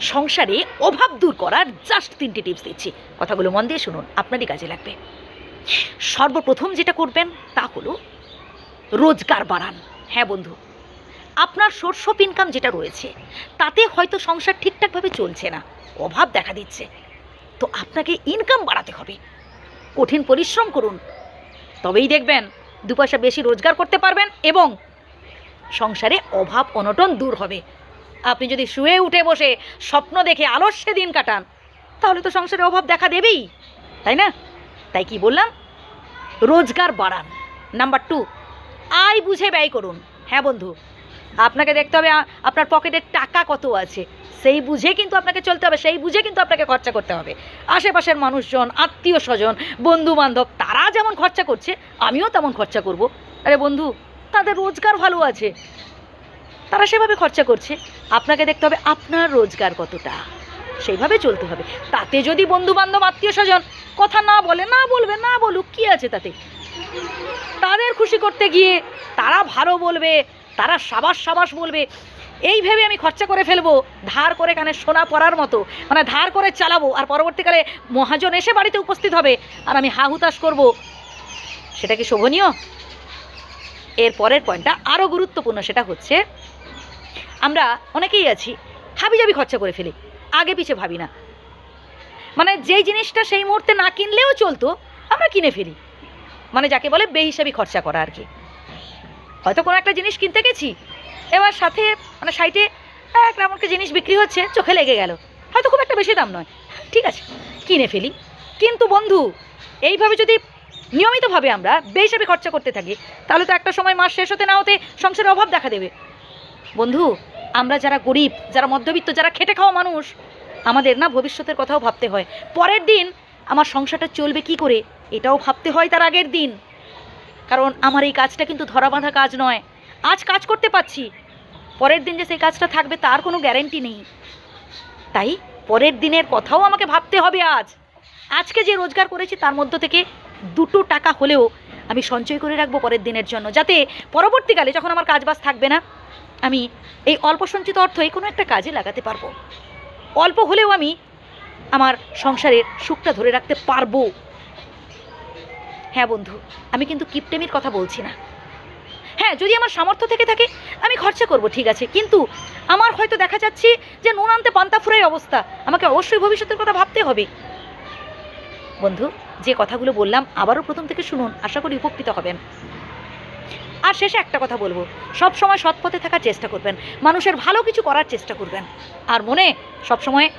সংসারে অভাব দূর করার জাস্ট তিনটি টিপস দিচ্ছি। কথাগুলো মন দিয়ে শুনুন, আপনারই কাজে লাগবে। সর্বপ্রথম যেটা করবেন, তা হলো রোজগার বাড়ান। হ্যাঁ বন্ধু, আপনার সোর্স অফ ইনকাম যেটা রয়েছে, তাতে হয়তো সংসার ঠিকঠাকভাবে চলছে না, অভাব দেখা দিচ্ছে। তো আপনাকে ইনকাম বাড়াতে হবে। কঠিন পরিশ্রম করুন। তবেই দেখবেন দু পয়সা বেশি রোজগার করতে পারবেন এবং সংসারে অভাব অনটন দূর হবে। আপনি যদি শুয়ে উঠে বসে স্বপ্ন দেখে আলস্যে দিন কাটান, তাহলে তো সংসারে অভাব দেখা দেবেই, তাই না? তাই কি বললাম? রোজগার বাড়ান। নাম্বার টু আয় বুঝে ব্যয় করুন। হ্যাঁ বন্ধু, আপনাকে দেখতে হবে আপনার পকেটের টাকা কত আছে, সেই বুঝে কিন্তু আপনাকে চলতে হবে, সেই বুঝে কিন্তু আপনাকে খরচা করতে হবে। আশেপাশের মানুষজন, আত্মীয় স্বজন, বন্ধু বান্ধব, তারা যেমন খরচা করছে, আমিও তেমন খরচা করব। আরে বন্ধু, তাদের রোজগার ভালো আছে। তারা সেভাবে খরচা করছে। আপনাকে দেখতে হবে আপনার রোজগার কতটা। সেইভাবে চলতে হবে। তাতে যদি বন্ধু বান্ধব আত্মীয় স্বজন কথা না বলে, না বলবে, না বলুক, কি আছে তাতে? তাদের খুশি করতে গিয়ে তারা ভালো বলবে, তারা সাবাস সাবাস বলবে। এই ভেবে আমি খরচা করে ফেলব, ধার করে কানে সোনা পড়ার মতো। মানে ধার করে চালাবো, আর পরবর্তীকালে মহাজন এসে বাড়িতে উপস্থিত হবে, আর আমি হা হুতাশ করব। সেটা কি শোভনীয়? এর পরের পয়েন্টটা আরও গুরুত্বপূর্ণ, সেটা হচ্ছে আমরা অনেকেই আছি, হাবিজাবি খরচা করে ফেলি, আগে পিছে ভাবি না। মানে যেই জিনিসটা সেই মুহূর্তে না কিনলেও চলতো, আমরা কিনে ফেলি। মানে যাকে বলে বেহিসাবি খরচা করা আর কি। হয়তো কোনো একটা জিনিস কিনতে গেছি, এবার সাথে মানে সাইটে, এক এমন একটা জিনিস বিক্রি হচ্ছে, চোখে লেগে গেল। হয়তো খুব একটা বেশি দাম নয়। ঠিক আছে, কিনে ফেলি। কিন্তু বন্ধু, এইভাবে যদি নিয়মিতভাবে আমরা বেহিসাবি খরচা করতে থাকি, তাহলে তো একটা সময় মাস শেষ হতে না হতে সংসারের অভাব দেখা দেবে। বন্ধু আমরা যারা গরিব, যারা মধ্যবিত্ত, যারা খেটে খাওয়া মানুষ, আমাদের না ভবিষ্যতের কথাও ভাবতে হয়। পরের দিন আমার সংসারটা চলবে কি করে, এটাও ভাবতে হয় তার আগের দিন। কারণ আমার এই কাজটা কিন্তু ধরা বাঁধা কাজ নয়। আজ কাজ করতে পারছি। পরের দিন যে সেই কাজটা থাকবে তার কোনো গ্যারেন্টি নেই। তাই পরের দিনের কথাও আমাকে ভাবতে হবে আজ। আজকে যে রোজগার করেছি তার মধ্য থেকে দুটো টাকা হলেও আমি সঞ্চয় করে রাখব পরের দিনের জন্য, যাতে পরবর্তীকালে যখন আমার কাজবাজ থাকবে না আমি এই অল্প সঞ্চিত অর্থ এই কোনো একটা কাজে লাগাতে পারব। অল্প হলেও আমি আমার সংসারের সুখটা ধরে রাখতে পারব। হ্যাঁ বন্ধু, আমি কিন্তু কিপটেমির কথা বলছি না। হ্যাঁ যদি আমার সামর্থ্য থেকে থাকে, আমি খরচা করব, ঠিক আছে। কিন্তু আমার হয়তো দেখা যাচ্ছে যে নুন আনতে পান্তা ফুরাই অবস্থা। আমাকে অবশ্যই ভবিষ্যতের কথা ভাবতে হবে। বন্ধু, যে কথাগুলো বললাম, আবারও প্রথম থেকে শুনুন। আশা করি উপকৃত হবেন। আর শেষে একটা কথা বলব। সব সময় সৎ পথে থাকার চেষ্টা করবেন। মানুষের ভালো কিছু করার চেষ্টা করবেন। আর মনে সব সময়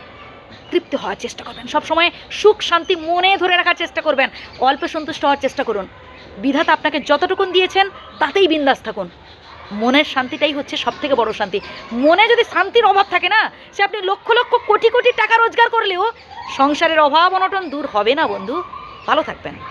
তৃপ্তি হওয়ার চেষ্টা করবেন। সব সময় সুখ, শান্তি মনে ধরে রাখার চেষ্টা করবেন। অল্পে সন্তুষ্ট হওয়ার চেষ্টা করুন। বিধাতা আপনাকে যতটুকুন দিয়েছেন, তাতেই বিন্দাস থাকুন। মনের শান্তিটাই হচ্ছে সব থেকে বড় শান্তি। মনে যদি শান্তির অভাব থাকে না, সে আপনি লক্ষ লক্ষ কোটি কোটি টাকা রোজগার করলেও সংসারের অভাব অনটন দূর হবে না বন্ধু। ভালো থাকবেন।